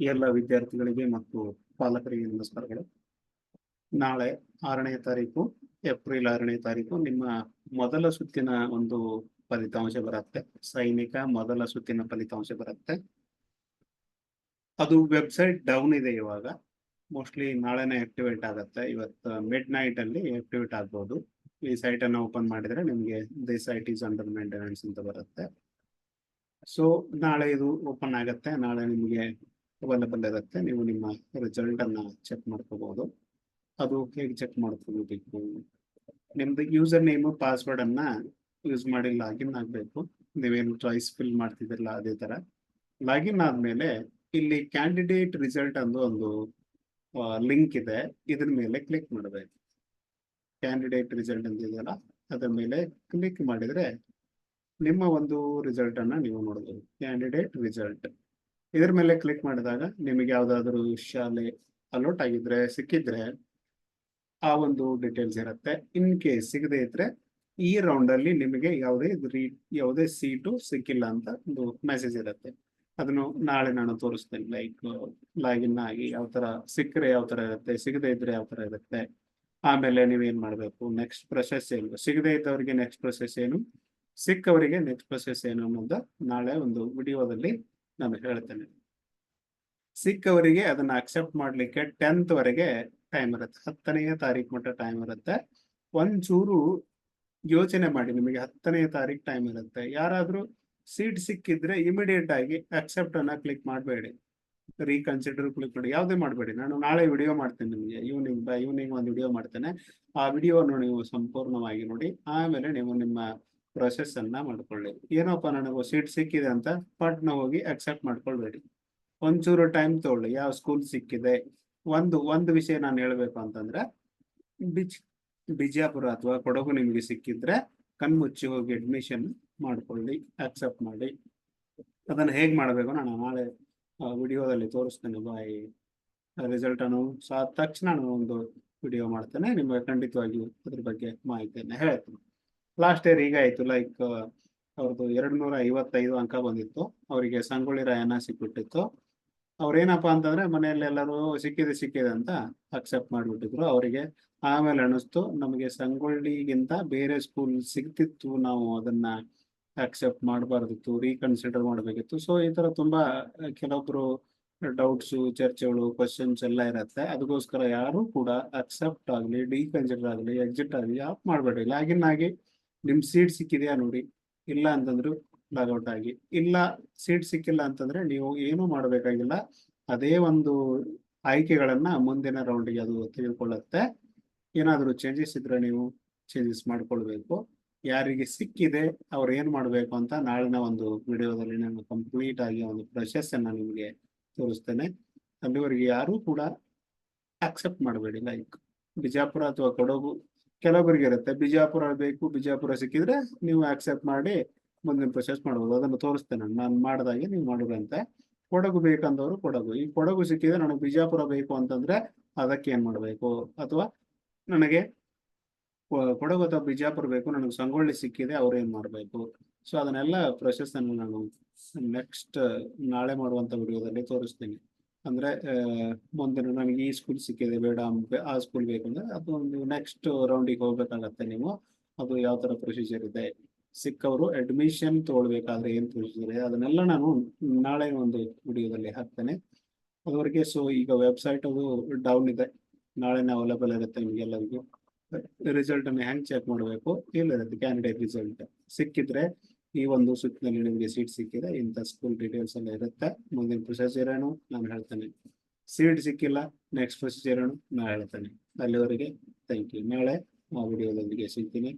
ಎಲ್ಲ ವಿದ್ಯಾರ್ಥಿಗಳಿಗೆ ಮತ್ತು ಪಾಲಕರಿಗೆ ನಮಸ್ಕಾರಗಳು. ನಾಳೆ ಆರನೇ ತಾರೀಕು, ಏಪ್ರಿಲ್ ಆರನೇ ತಾರೀಕು ನಿಮ್ಮ ಮೊದಲ ಸುತ್ತಿನ ಒಂದು ಫಲಿತಾಂಶ ಬರುತ್ತೆ. ಸೈನಿಕ ಮೊದಲ ಸುತ್ತಿನ ಫಲಿತಾಂಶ ಬರುತ್ತೆ. ಅದು ವೆಬ್ಸೈಟ್ ಡೌನ್ ಇದೆ ಇವಾಗ. ಮೋಸ್ಟ್ಲಿ ನಾಳೆನೇ ಆಕ್ಟಿವೇಟ್ ಆಗುತ್ತೆ. ಇವತ್ತು ಮಿಡ್ ನೈಟ್ ಅಲ್ಲಿ ಆಕ್ಟಿವೇಟ್ ಆಗ್ಬೋದು. ಈ ಸೈಟ್ ಅನ್ನು ಓಪನ್ ಮಾಡಿದ್ರೆ ನಿಮಗೆ the site is under maintenance ಅಂತ ಬರುತ್ತೆ. ಸೊ, ನಾಳೆ ಇದು ಓಪನ್ ಆಗುತ್ತೆ. ನಾಳೆ ನಿಮಗೆ ಅವೈಲಬಲ್ ಇರುತ್ತೆ ನೀವು ನಿಮ್ಮ ರಿಸಲ್ಟ್ ಅನ್ನ ಚೆಕ್ ಮಾಡ್ಕೋಬಹುದು ಅದು ಹೇಗೆ ಚೆಕ್ ಮಾಡ್ಕೋಬೇಕು ನಿಮ್ದು ಯೂಸರ್ ನೇಮ್ ಪಾಸ್ವರ್ಡ್ ಅನ್ನ ಯೂಸ್ ಮಾಡಿ ಲಾಗಿನ್ ಆಗಬೇಕು. ನೀವೇನು ಚಾಯ್ಸ್ ಫಿಲ್ ಮಾಡ್ತಿದಿರಲ್ಲ ಅದೇ ತರ. ಲಾಗಿನ್ ಆದ್ಮೇಲೆ ಇಲ್ಲಿ ಕ್ಯಾಂಡಿಡೇಟ್ ರಿಸಲ್ಟ್ ಅಂದು ಒಂದು ಲಿಂಕ್ ಇದೆ. ಇದ್ರ ಮೇಲೆ ಕ್ಲಿಕ್ ಮಾಡಬೇಕು. ಕ್ಯಾಂಡಿಡೇಟ್ ರಿಸಲ್ಟ್ ಅಂತ ಇದೆಯಲ್ಲ, ಅದರ ಮೇಲೆ ಕ್ಲಿಕ್ ಮಾಡಿದ್ರೆ ನಿಮ್ಮ ಒಂದು ರಿಸಲ್ಟ್ ಅನ್ನ ನೀವು ನೋಡಬಹುದು ಕ್ಯಾಂಡಿಡೇಟ್ ರಿಸಲ್ಟ್ ಇದ್ರ ಮೇಲೆ ಕ್ಲಿಕ್ ಮಾಡಿದಾಗ ನಿಮಗೆ ಯಾವ್ದಾದ್ರು ಶಾಲೆ ಅಲೋಟ್ ಆಗಿದ್ರೆ, ಸಿಕ್ಕಿದ್ರೆ ಆ ಒಂದು ಡೀಟೇಲ್ಸ್ ಇರುತ್ತೆ. ಇನ್ ಕೇಸ್ ಸಿಗದೆ ಇದ್ರೆ ಈ ರೌಂಡ್ ಅಲ್ಲಿ ನಿಮಗೆ ಯಾವುದೇ ಯಾವುದೇ ಸೀಟು ಸಿಕ್ಕಿಲ್ಲ ಅಂತ ಒಂದು ಮೆಸೇಜ್ ಇರುತ್ತೆ. ಅದನ್ನು ನಾಳೆ ನಾನು ತೋರಿಸ್ತೇನೆ ಲೈಕ್ ಲಾಗಿನ್ ಆಗಿ ಯಾವ ತರ ಸಿಕ್ಕರೆ ಯಾವ ತರ ಇರುತ್ತೆ, ಸಿಗದೆ ಇದ್ರೆ ಯಾವ ತರ ಇರುತ್ತೆ. ಆಮೇಲೆ ನೀವೇನ್ ಮಾಡ್ಬೇಕು? ನೆಕ್ಸ್ಟ್ ಪ್ರೊಸೆಸ್ ಏನು? ಸಿಗದೆ ಇದ್ದವರಿಗೆ ನೆಕ್ಸ್ಟ್ ಪ್ರೊಸೆಸ್ ಏನು? ಸಿಕ್ಕವರಿಗೆ ನೆಕ್ಸ್ಟ್ ಪ್ರೊಸೆಸ್ ಏನು ಅನ್ನೋದ ನಾಳೆ ಒಂದು ವಿಡಿಯೋದಲ್ಲಿ ನಾನು ಹೇಳ್ತೇನೆ. ಸಿಕ್ಕವರಿಗೆ ಅದನ್ನ ಅಕ್ಸೆಪ್ಟ್ ಮಾಡ್ಲಿಕ್ಕೆ ಟೆಂತ್ ವರೆಗೆ ಟೈಮ್ ಇರುತ್ತೆ. ಹತ್ತನೆಯ ತಾರೀಕು ಮಟ್ಟ ಟೈಮ್ ಇರುತ್ತೆ. ಒಂಚೂರು ಯೋಚನೆ ಮಾಡಿ ನಿಮಗೆ ಹತ್ತನೆಯ ತಾರೀಕು ಟೈಮ್ ಇರುತ್ತೆ. ಯಾರಾದ್ರೂ ಸೀಟ್ ಸಿಕ್ಕಿದ್ರೆ ಇಮಿಡಿಯೇಟ್ ಆಗಿ ಅಕ್ಸೆಪ್ಟ್ ಅನ್ನ ಕ್ಲಿಕ್ ಮಾಡಬೇಡಿ. ರೀಕನ್ಸಿಡರ್ ಕ್ಲಿಕ್ ಮಾಡಿ ಯಾವುದೇ ಮಾಡಬೇಡಿ. ನಾನು ನಾಳೆ ವಿಡಿಯೋ ಮಾಡ್ತೇನೆ ನಿಮಗೆ. ಈವ್ನಿಂಗ್ ಬೈ ಈವ್ನಿಂಗ್ ಒಂದು ವಿಡಿಯೋ ಮಾಡ್ತೇನೆ. ಆ ವಿಡಿಯೋವನ್ನು ನೀವು ಸಂಪೂರ್ಣವಾಗಿ ನೋಡಿ. ಆಮೇಲೆ ನೀವು ನಿಮ್ಮ ಪ್ರೊಸೆಸ್ ಅನ್ನ ಮಾಡ್ಕೊಳ್ಳಿ ಏನಪ್ಪ ನನಗೆ ಸೀಟ್ ಸಿಕ್ಕಿದೆ ಅಂತ ಪಟ್ನ ಹೋಗಿ ಅಕ್ಸೆಪ್ಟ್ ಮಾಡ್ಕೊಳ್ಬೇಡಿ. ಒಂಚೂರು ಟೈಮ್ ತಗೊಳ್ಳಿ, ಯಾವ ಸ್ಕೂಲ್ ಸಿಕ್ಕಿದೆ? ಒಂದು ಒಂದು ವಿಷಯ ನಾನು ಹೇಳ್ಬೇಕು ಅಂತಂದ್ರೆ, ಬಿಜ್, ಬಿಜಾಪುರ ಅಥವಾ ಕೊಡಗು ನಿಮಗೆ ಸಿಕ್ಕಿದ್ರೆ ಕಣ್ಮುಚ್ಚಿ ಹೋಗಿ ಅಡ್ಮಿಷನ್ ಮಾಡ್ಕೊಳ್ಳಿ ಅಕ್ಸೆಪ್ಟ್ ಮಾಡಿ. ಅದನ್ನ ಹೇಗ್ ಮಾಡಬೇಕು ನಾನು ನಾಳೆ ವಿಡಿಯೋದಲ್ಲಿ ತೋರಿಸ್ತೇನೆ, ಬಾಯಿ. ರಿಸಲ್ಟ್ ಅನ್ನು ಸಹ ತಕ್ಷಣ ನಾನು ಒಂದು ವಿಡಿಯೋ ಮಾಡ್ತೇನೆ, ನಿಮಗೆ ಖಂಡಿತವಾಗಿಯೂ ಅದ್ರ ಬಗ್ಗೆ ಮಾಹಿತಿಯನ್ನು ಹೇಳ್ತೇನೆ. ಲಾಸ್ಟ್ ಇಯರ್ ಈಗ ಆಯ್ತು ಲೈಕ್ ಅವ್ರದ್ದು ಎರಡು ನೂರ ಐವತ್ತೈದು ಅಂಕ ಬಂದಿತ್ತು. ಅವರಿಗೆ ಸಂಗೊಳ್ಳಿ ರಾಯನ ಸಿಕ್ಬಿಟ್ಟಿತ್ತು. ಅವ್ರೇನಪ್ಪಾ ಅಂತಂದ್ರೆ ಮನೆಯಲ್ಲಿ ಎಲ್ಲರೂ ಸಿಕ್ಕಿದೆ ಸಿಕ್ಕಿದೆ ಅಂತ ಅಕ್ಸೆಪ್ಟ್ ಮಾಡಿಬಿಟ್ಟಿದ್ರು. ಅವರಿಗೆ ಆಮೇಲೆ ಅನಿಸ್ತು ನಮಗೆ ಸಂಗೊಳ್ಳಿಗಿಂತ ಬೇರೆ ಸ್ಕೂಲ್ ಸಿಗ್ತಿತ್ತು, ನಾವು ಅದನ್ನ ಅಕ್ಸೆಪ್ಟ್ ಮಾಡಬಾರ್ದಿತ್ತು ರೀಕನ್ಸಿಡರ್ ಮಾಡಬೇಕಿತ್ತು. ಸೊ ಈ ತರ ತುಂಬಾ ಕೆಲವೊಬ್ರು ಡೌಟ್ಸು ಚರ್ಚೆಗಳು ಕ್ವಶನ್ಸ್ ಎಲ್ಲ ಇರುತ್ತೆ. ಅದಕ್ಕೋಸ್ಕರ ಯಾರು ಕೂಡ ಅಕ್ಸೆಪ್ಟ್ ಆಗಲಿ ಡಿಕನ್ಸಿಡರ್ ಆಗಲಿ ಎಕ್ಸಿಟ್ ಆಗಲಿ, ಯಾಕೆ ಮಾಡಬೇಡಿ ಲಾಗಿನ್ ಆಗಿ ನಿಮ್ ಸೀಟ್ ಸಿಕ್ಕಿದೆಯಾ ನೋಡಿ. ಇಲ್ಲ ಅಂತಂದ್ರು ಲಾಗೌಟ್ ಆಗಿ. ಇಲ್ಲ ಸೀಟ್ ಸಿಕ್ಕಿಲ್ಲ ಅಂತಂದ್ರೆ ನೀವು ಏನು ಮಾಡಬೇಕಾಗಿಲ್ಲ. ಅದೇ ಒಂದು ಆಯ್ಕೆಗಳನ್ನ ಮುಂದಿನ ರೌಂಡಿಗೆ ಅದು ತಿಳ್ಕೊಳ್ಳುತ್ತೆ ಏನಾದರೂ ಚೇಂಜಸ್ ಇದ್ರೆ ನೀವು ಚೇಂಜಸ್ ಮಾಡ್ಕೊಳ್ಬೇಕು. ಯಾರಿಗೆ ಸಿಕ್ಕಿದೆ ಅವ್ರು ಏನ್ ಮಾಡ್ಬೇಕು ಅಂತ ನಾಳಿನ ಒಂದು ವಿಡಿಯೋದಲ್ಲಿ ನಾನು ಕಂಪ್ಲೀಟ್ ಆಗಿ ಒಂದು ಪ್ರೊಸೆಸ್ ಅನ್ನ ನಿಮಗೆ ತೋರಿಸ್ತೇನೆ. ಅಲ್ಲಿವರೆಗೆ ಯಾರು ಕೂಡ ಆಕ್ಸೆಪ್ಟ್ ಮಾಡಬೇಡಿ. ಲೈಕ್ ಬಿಜಾಪುರ ಅಥವಾ ಕೊಡಗು ಕೆಲವೊಬ್ಬರಿಗೆ ಇರುತ್ತೆ. ಬಿಜಾಪುರ ಬೇಕು, ಬಿಜಾಪುರ ಸಿಕ್ಕಿದ್ರೆ ನೀವು ಆಕ್ಸೆಪ್ಟ್ ಮಾಡಿ ಮುಂದಿನ ಪ್ರೊಸೆಸ್ ಮಾಡ್ಬೋದು. ಅದನ್ನು ತೋರಿಸ್ತೇನೆ ನಾನು. ಮಾಡಿದಾಗೆ ನೀವು ಮಾಡೋದಂತೆ. ಕೊಡಗು ಬೇಕಂದವರು ಕೊಡಗು. ಈ ಕೊಡಗು ಸಿಕ್ಕಿದ್ರೆ ನನಗೆ ಬಿಜಾಪುರ ಬೇಕು ಅಂತಂದ್ರೆ ಅದಕ್ಕೆ ಏನ್ ಮಾಡ್ಬೇಕು? ಅಥವಾ ನನಗೆ ಕೊಡಗು ಅಥವಾ ಬಿಜಾಪುರ ಬೇಕು, ನನಗೆ ಸಂಗೊಳ್ಳಿ ಸಿಕ್ಕಿದೆ, ಅವ್ರು ಏನ್ ಮಾಡ್ಬೇಕು? ಸೊ ಅದನ್ನೆಲ್ಲ ಪ್ರೊಸೆಸ್ ಅನ್ನು ನಾನು ನೆಕ್ಸ್ಟ್ ನಾಳೆ ಮಾಡುವಂತ ವಿಡಿಯೋದಲ್ಲಿ ತೋರಿಸ್ತೀನಿ. ಅಂದ್ರೆ ಮುಂದಿನ ನನಗೆ ಈ ಸ್ಕೂಲ್ ಸಿಕ್ಕಿದೆ, ಬೇಡ ಆ ಸ್ಕೂಲ್ ಬೇಕು ಅಂದ್ರೆ ಅದು ಒಂದು ನೆಕ್ಸ್ಟ್ ರೌಂಡಿಗೆ ಹೋಗ್ಬೇಕಾಗತ್ತೆ ನೀವು. ಅದು ಯಾವ ತರ ಪ್ರೊಸೀಜರ್ ಇದೆ. ಸಿಕ್ಕವರು ಅಡ್ಮಿಷನ್ ತಗೊಳ್ಬೇಕಾದ್ರೆ ಏನ್ ಪ್ರೊಸೀಜರ್ ಇದೆ? ಅದನ್ನೆಲ್ಲ ನಾನು ನಾಳೆ ಒಂದು ವಿಡಿಯೋದಲ್ಲಿ ಹಾಕ್ತೇನೆ. ಅದುವರೆಗೆ ಸೊ ಈಗ ವೆಬ್ಸೈಟ್ ಅದು ಡೌನ್ ಇದೆ. ನಾಳೆನೇ ಅವೈಲೇಬಲ್ ಇರುತ್ತೆ ನಿಮ್ಗೆಲ್ಲರಿಗೂ. ರಿಸಲ್ಟ್ ಅನ್ನು ಹೆಂಗ್ ಚೆಕ್ ಮಾಡಬೇಕು? ಇಲ್ಲಿರುತ್ತೆ ಕ್ಯಾಂಡಿಡೇಟ್ ರಿಸಲ್ಟ್ ಸಿಕ್ಕಿದ್ರೆ ಈ ಒಂದು ಸುತ್ತಿನಲ್ಲಿ ನಿಮಗೆ ಸೀಟ್ ಸಿಕ್ಕಿದೆ. ಇಂಥ ಸ್ಕೂಲ್ ಡೀಟೇಲ್ಸ್ ಎಲ್ಲ ಇರುತ್ತೆ. ಮುಂದಿನ ಪ್ರೊಸೆಸ್ ಏನು ನಾನು ಹೇಳ್ತೇನೆ. ಸೀಟ್ ಸಿಕ್ಕಿಲ್ಲ. ನೆಕ್ಸ್ಟ್ ಪ್ರೊಸೆಸ್ ಏನು ನಾನು ಹೇಳ್ತೇನೆ. ಅಲ್ಲಿವರೆಗೆ ಥ್ಯಾಂಕ್ ಯು ನಾಳೆ ಆ ವಿಡಿಯೋದೊಂದಿಗೆ ಸಿಗ್ತೀನಿ.